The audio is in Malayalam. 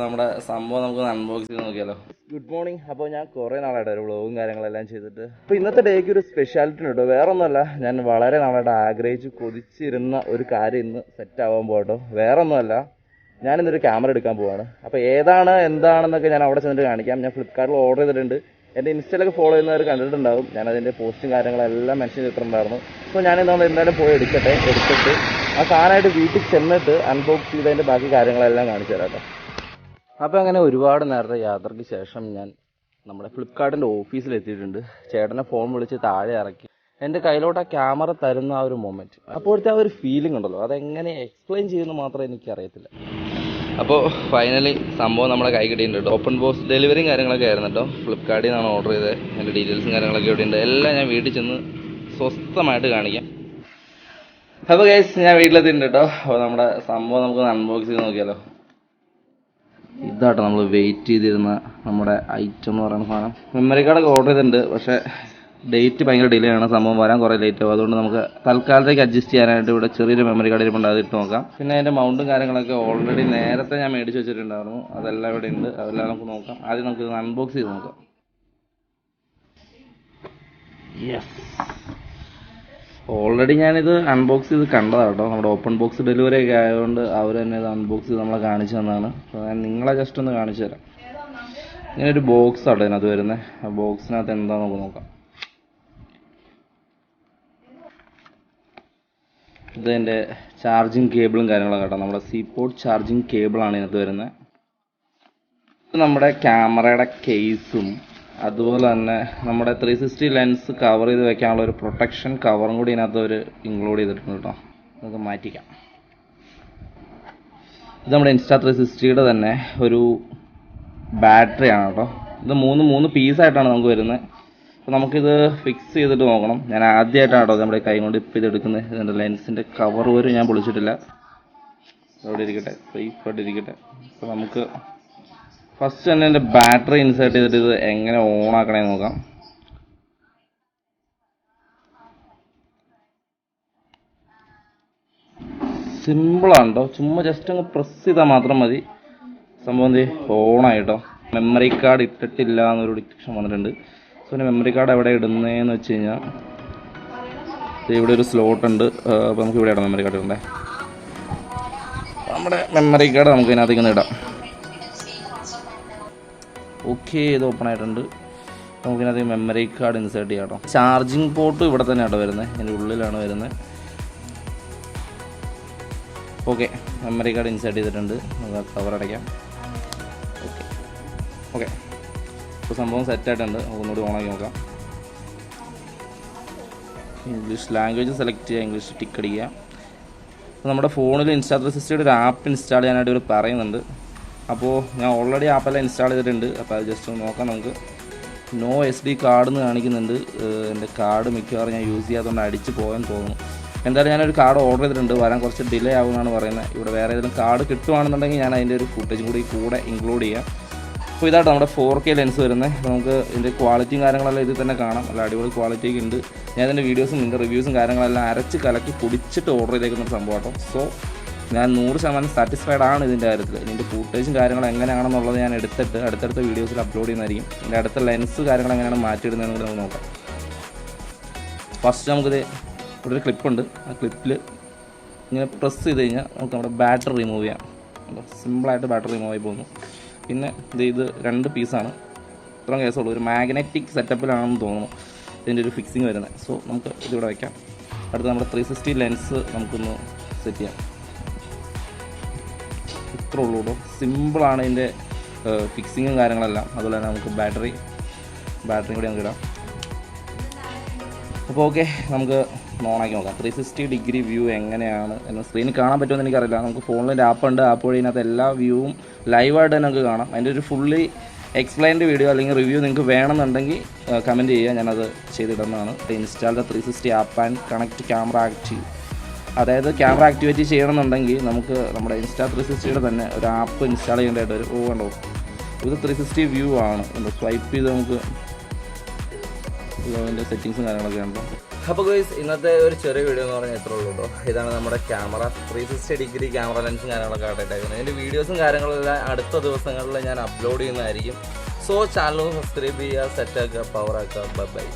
നമ്മുടെ സംഭവം നമുക്ക് അൺബോക്സ് ചെയ്ത് നോക്കിയാലോ. ഗുഡ് മോർണിംഗ് അപ്പോൾ ഞാൻ കുറേ നാളായിട്ട് ഒരു വ്ളോഗും കാര്യങ്ങളെല്ലാം ചെയ്തിട്ട്. അപ്പോൾ ഇന്നത്തെ ഡേക്ക് ഒരു സ്പെഷ്യാലിറ്റി ഉണ്ട് വേറെ ഒന്നുമല്ല ഞാൻ വളരെ നാളായിട്ട് ആഗ്രഹിച്ച് കൊതിച്ചിരുന്ന ഒരു കാര്യം ഇന്ന് സെറ്റ് ആവാൻ പോകട്ടോ വേറെ ഒന്നുമല്ല ഞാൻ ഇന്നൊരു ക്യാമറ എടുക്കാൻ പോവാണ്. അപ്പോൾ ഏതാണ് എന്താണെന്നൊക്കെ ഞാൻ അവിടെ ചെന്നിട്ട് കാണിക്കാം. ഞാൻ ഫ്ലിപ്കാർട്ടിൽ ഓർഡർ ചെയ്തിട്ടുണ്ട്. എന്റെ ഇൻസ്റ്റയിലൊക്കെ ഫോളോ ചെയ്യുന്നവർ കണ്ടിട്ടുണ്ടാവും. ഞാൻ അതിന്റെ പോസ്റ്റും കാര്യങ്ങളെല്ലാം മെൻഷൻ ചെയ്തിട്ടുണ്ടായിരുന്നു. അപ്പോൾ ഞാൻ ഇന്ന് എന്തായാലും പോയി എടുക്കട്ടെ എടുത്തിട്ട് ആ സാധനമായിട്ട് വീട്ടിൽ ചെന്നിട്ട് അൺബോക്സ് ചെയ്തതിന്റെ ബാക്കി കാര്യങ്ങളെല്ലാം കാണിച്ചു തരാം അപ്പോൾ അങ്ങനെ ഒരുപാട് നേരത്തെ യാത്രയ്ക്ക് ശേഷം ഞാൻ നമ്മുടെ ഫ്ലിപ്കാർട്ടിന്റെ ഓഫീസിൽ എത്തിയിട്ടുണ്ട് ചേട്ടനെ ഫോൺ വിളിച്ച് താഴെ ഇറക്കി. എന്റെ കയ്യിലോട്ട് ആ ക്യാമറ തരുന്ന ആ ഒരു മൊമെന്റ് അപ്പോഴത്തെ ആ ഒരു ഫീലിംഗ് ഉണ്ടല്ലോ. അതെങ്ങനെ എക്സ്പ്ലെയിൻ ചെയ്യുന്ന മാത്രം എനിക്കറിയത്തില്ല. അപ്പോൾ ഫൈനലി സംഭവം നമ്മുടെ കൈ കിട്ടിയിട്ടുണ്ട് ഓപ്പൺ ബോക്സ് ഡെലിവറിയും കാര്യങ്ങളൊക്കെ ആയിരുന്നു കേട്ടോ. ഫ്ലിപ്കാർട്ടിൽ നിന്നാണ് ഓർഡർ ചെയ്തത്. എന്റെ ഡീറ്റെയിൽസും കാര്യങ്ങളൊക്കെ ഇവിടെ ഉണ്ട്. എല്ലാം ഞാൻ വീട്ടിൽ ചെന്ന് സ്വസ്ഥമായിട്ട് കാണിക്കാം. അപ്പോൾ ഗൈസ് ഞാൻ വീട്ടിലെത്തിയിട്ടുണ്ട് കേട്ടോ. അപ്പോൾ നമ്മുടെ സംഭവം നമുക്ക് അൺബോക്സ് ചെയ്ത് നോക്കിയാലോ. ഇതാട്ടോ നമ്മൾ വെയിറ്റ് ചെയ്തിരുന്ന നമ്മുടെ ഐറ്റം എന്ന് പറയുന്ന സാധനം. മെമ്മറി കാർഡൊക്കെ ഓർഡർ ചെയ്തിട്ടുണ്ട് പക്ഷേ ഡേറ്റ് ഭയങ്കര ഡിലേ ആണ്. സംഭവം വരാൻ കുറേ ലേറ്റ് ആവും. അതുകൊണ്ട് നമുക്ക് തൽക്കാലത്തേക്ക് അഡ്ജസ്റ്റ് ചെയ്യാനായിട്ട് ഇവിടെ ചെറിയൊരു മെമ്മറി കാർഡ് ഇരിപ്പുണ്ട് അത് ഇട്ട് നോക്കാം. പിന്നെ അതിന്റെ മൗണ്ടും കാര്യങ്ങളൊക്കെ ഓൾറെഡി നേരത്തെ ഞാൻ മേടിച്ച് വെച്ചിട്ടുണ്ടായിരുന്നു. അതെല്ലാം ഇവിടെ ഉണ്ട്. അതെല്ലാം നമുക്ക് നോക്കാം. ആദ്യം നമുക്ക് അൺബോക്സ് ചെയ്ത് നോക്കാം. യെസ് ഓൾറെഡി ഞാനിത് അൺബോക്സ് ചെയ്ത് കണ്ടതാണ് കേട്ടോ. നമ്മുടെ ഓപ്പൺ ബോക്സ് ഡെലിവറി ഒക്കെ ആയതുകൊണ്ട് അവർ തന്നെ ഇത് അൺബോക്സ് ചെയ്ത് നമ്മളെ കാണിച്ചു തന്നതാണ് അപ്പോൾ ഞാൻ നിങ്ങളെ ജസ്റ്റ് ഒന്ന് കാണിച്ചു തരാം. ഇങ്ങനെ ഒരു ബോക്സ് ആണ് ഇതിനകത്ത് വരുന്നത് ആ ബോക്സിനകത്ത് എന്താ നമുക്ക് നോക്കാം. ഇത് എന്റെ ചാർജിങ് കേബിളും കാര്യങ്ങളൊക്കെ കേട്ടോ. നമ്മുടെ സി പോർട്ട് ചാർജിങ് കേബിളാണ് ഇതിനകത്ത് വരുന്നത് ഇത് നമ്മുടെ ക്യാമറയുടെ കേസും അതുപോലെ തന്നെ നമ്മുടെ ത്രീ സിക്സ്റ്റി ലെൻസ് കവർ ചെയ്ത് വെക്കാനുള്ള ഒരു പ്രൊട്ടക്ഷൻ കവറും കൂടി ഇതിനകത്ത് ഒരു ഇൻക്ലൂഡ് ചെയ്തിട്ടുണ്ട് കേട്ടോ. നമുക്ക് മാറ്റിക്കാം. ഇത് നമ്മുടെ ഇൻസ്റ്റാ ത്രീ സിക്സ്റ്റിയുടെ തന്നെ ഒരു ബാറ്ററി ആണ് കേട്ടോ. ഇത് മൂന്ന് മൂന്ന് പീസായിട്ടാണ് നമുക്ക് വരുന്നത്. അപ്പോൾ നമുക്കിത് ഫിക്സ് ചെയ്തിട്ട് നോക്കണം. ഞാൻ ആദ്യമായിട്ടാണ് കേട്ടോ നമ്മുടെ കൈ കൊണ്ട് ഇപ്പം ഇതെടുക്കുന്നത് ഇതിന്റെ ലെൻസിന്റെ കവർ പോലും ഞാൻ പൊളിച്ചിട്ടില്ല. അവിടെ ഇരിക്കട്ടെ സേഫ് ആയിട്ട് ഇരിക്കട്ടെ. അപ്പോൾ നമുക്ക് ഫസ്റ്റ് തന്നെ എന്റെ ബാറ്ററി ഇൻസേർട്ട് ചെയ്തിട്ട് ഇത് എങ്ങനെ ഓൺ ആക്കണേ നോക്കാം. സിമ്പിളാണ് കേട്ടോ ചുമ്മാ ജസ്റ്റ് അങ്ങ് പ്രസ് ചെയ്താൽ മാത്രം മതി. സംഭവം എന്ത് ഓണായിട്ടോ മെമ്മറി കാർഡ് ഇട്ടിട്ടില്ല എന്നൊരു ഡിറ്റക്ഷൻ വന്നിട്ടുണ്ട്. സോ പിന്നെ മെമ്മറി കാർഡ് എവിടെ ഇടുന്നതെന്ന് വെച്ച് കഴിഞ്ഞാൽ ഇവിടെ ഒരു സ്ലോട്ട് ഉണ്ട്. അപ്പോൾ നമുക്ക് ഇവിടെ ഇടാം മെമ്മറി കാർഡ് ഇടണ്ടേ? നമ്മുടെ മെമ്മറി കാർഡ് നമുക്ക് ഇതിനകത്തേക്ക് ഇടാം. ഓക്കെ ഇത് ഓപ്പൺ ആയിട്ടുണ്ട്. നമുക്കിനകത്ത് മെമ്മറി കാർഡ് ഇൻസേർട്ട് ചെയ്യാം കേട്ടോ. ചാർജിങ് പോർട്ട് ഇവിടെ തന്നെ തന്നെയാണ് വരുന്നത്. എന്റെ ഉള്ളിലാണ് വരുന്നത്. ഓക്കെ മെമ്മറി കാർഡ് ഇൻസേർട്ട് ചെയ്തിട്ടുണ്ട്. നമുക്ക് കവർ അടയ്ക്കാം. ഓക്കെ ഓക്കെ ഇപ്പോൾ സംഭവം സെറ്റായിട്ടുണ്ട് ഒന്നുകൂടി ഓണാക്കി നോക്കാം. ഇംഗ്ലീഷ് ലാംഗ്വേജ് സെലക്ട് ചെയ്യുക ഇംഗ്ലീഷ് ടിക്ക് അടിക്കുക. അപ്പോൾ നമ്മുടെ ഫോണിൽ ഇൻസ്റ്റാ ത്രീ സിക്സ്റ്റിയുടെ ഒരു ആപ്പ് ഇൻസ്റ്റാൾ ചെയ്യാനായിട്ട് ഇവർ പറയുന്നുണ്ട്. അപ്പോൾ ഞാൻ ഓൾറെഡി ആപ്പെല്ലാം ഇൻസ്റ്റാൾ ചെയ്തിട്ടുണ്ട്. അപ്പോൾ അത് ജസ്റ്റ് ഒന്ന് നോക്കാം നമുക്ക്. നോ എസ് ഡി കാർഡ് എന്ന് കാണിക്കുന്നുണ്ട്. എന്റെ കാർഡ് മിക്കവാറും ഞാൻ യൂസ് ചെയ്യാത്തതുകൊണ്ട് അടിച്ച് പോയെന്ന് തോന്നുന്നു. എന്തായാലും ഞാനൊരു കാർഡ് ഓർഡർ ചെയ്തിട്ടുണ്ട്. വരാൻ കുറച്ച് ഡിലേ ആകുമെന്നാണ് പറയുന്നത്. ഇവിടെ വേറെ ഏതെങ്കിലും കാർഡ് കിട്ടുവാണെന്നുണ്ടെങ്കിൽ ഞാൻ അതിന്റെ ഒരു ഫുട്ടേജും കൂടി കൂടെ ഇൻക്ലൂഡ് ചെയ്യാം. അപ്പോൾ ഇതാണ് നമ്മുടെ ഫോർ കെ ലെൻസ് വരുന്നത്. നമുക്ക് ഇതിന്റെ ക്വാളിറ്റിയും കാര്യങ്ങളെല്ലാം ഇതിൽ തന്നെ കാണാം. നല്ല അടിപൊളി ക്വാളിറ്റി ഒക്കെ ഉണ്ട്. ഞാൻ ഇതിന്റെ വീഡിയോസും ഇതിന്റെ റിവ്യൂസും കാര്യങ്ങളെല്ലാം അരച്ച് കലക്കി പൊടിച്ചിട്ട് ഓർഡർ ചെയ്തേക്കുന്ന സംഭവം കേട്ടോ സോ ഞാൻ നൂറ് ശതമാനം സാറ്റിസ്ഫൈഡ് ആണ് ഇതിന്റെ കാര്യത്തിൽ. ഇതിന്റെ ഫൂട്ടേജും കാര്യങ്ങളും എങ്ങനെയാണെന്നുള്ളത് ഞാൻ എടുത്തിട്ട് അടുത്തടുത്ത വീഡിയോസിൽ അപ്ലോഡ് ചെയ്യുന്നതായിരിക്കും. ഇതിന്റെ അടുത്ത ലെൻസ് കാര്യങ്ങൾ എങ്ങനെയാണ് മാറ്റിയിടുന്നതെന്ന് കൂടി നമുക്ക് നോക്കാം. ഫസ്റ്റ് നമുക്കിത് ഇവിടെ ഒരു ക്ലിപ്പുണ്ട് ആ ക്ലിപ്പിൽ ഇങ്ങനെ പ്രസ് ചെയ്ത് കഴിഞ്ഞാൽ നമുക്ക് നമ്മുടെ ബാറ്ററി റിമൂവ് ചെയ്യാം. സിമ്പിളായിട്ട് ബാറ്ററി റിമൂവ് ആയി പോകുന്നു. പിന്നെ ഇത് ഇത് രണ്ട് പീസാണ് ഇത്രയും കേസുള്ളൂ ഒരു മാഗ്നറ്റിക് സെറ്റപ്പിലാണെന്ന് തോന്നുന്നു. ഇതിന്റെ ഒരു ഫിക്സിങ് വരുന്നത്. സോ നമുക്ക് ഇതിവിടെ വയ്ക്കാം അടുത്ത് നമ്മുടെ ത്രീ സിക്സ്റ്റി ലെൻസ് നമുക്കൊന്ന് സെറ്റ് ചെയ്യാം. ഇത്ര ഉള്ളൂ കേട്ടോ. സിമ്പിളാണ് ഇതിന്റെ ഫിക്സിങ്ങും കാര്യങ്ങളെല്ലാം. അതുപോലെ തന്നെ നമുക്ക് ബാറ്ററി ബാറ്ററി കൂടി നമുക്ക് ഇടാം. അപ്പോൾ ഓക്കെ നമുക്ക് നോണാക്കി നോക്കാം. ത്രീ സിക്സ്റ്റി ഡിഗ്രി വ്യൂ എങ്ങനെയാണ് എന്ന് സ്ക്രീനിൽ കാണാൻ പറ്റുമെന്ന് എനിക്കറിയില്ല. നമുക്ക് ഫോണിൽ ആപ്പ് ഉണ്ട്. ആപ്പ് വഴി ഇതിനകത്ത് എല്ലാ വ്യൂവും ലൈവായിട്ട് തന്നെ നമുക്ക് കാണാം. അതിന്റെ ഒരു ഫുള്ളി എക്സ്പ്ലെയിൻഡ് വീഡിയോ അല്ലെങ്കിൽ റിവ്യൂ നിങ്ങൾക്ക് വേണമെന്നുണ്ടെങ്കിൽ കമന്റ് ചെയ്യുക. ഞാനത് ചെയ്തിടുന്നതാണ്. ഇൻസ്റ്റാളിന്റെ three sixty app and connect camera active അതായത് ക്യാമറ ആക്ടിവേറ്റ് ചെയ്യണമെന്നുണ്ടെങ്കിൽ നമുക്ക് നമ്മുടെ ഇൻസ്റ്റാ ത്രീ സിക്സ്റ്റിയുടെ തന്നെ ഒരു ആപ്പ് ഇൻസ്റ്റാൾ ചെയ്യേണ്ടതായിട്ട് ഒരു ഓ കണ്ടോ? ഇത് ത്രീ സിക്സ്റ്റി വ്യൂ ആണ്. സ്വൈപ്പ് ചെയ്ത് നമുക്ക് സെറ്റിങ്സും കാര്യങ്ങളൊക്കെ ഉണ്ടോ അപ്പോൾ ഗൈസ് ഇന്നത്തെ ഒരു ചെറിയ വീഡിയോ എന്ന് പറഞ്ഞാൽ എത്ര ഉള്ളൂ കേട്ടോ. ഇതാണ് നമ്മുടെ camera. Three sixty degree camera ലെൻസും കാര്യങ്ങളൊക്കെ ആയിട്ടേക്കുന്നത്. അതിന്റെ വീഡിയോസും കാര്യങ്ങളെല്ലാം അടുത്ത ദിവസങ്ങളിൽ ഞാൻ അപ്ലോഡ് ചെയ്യുന്നതായിരിക്കും. സോ ചാനൽ സബ്സ്ക്രൈബ് ചെയ്യുക സെറ്റാക്കുക പവറാക്കുക ബൈ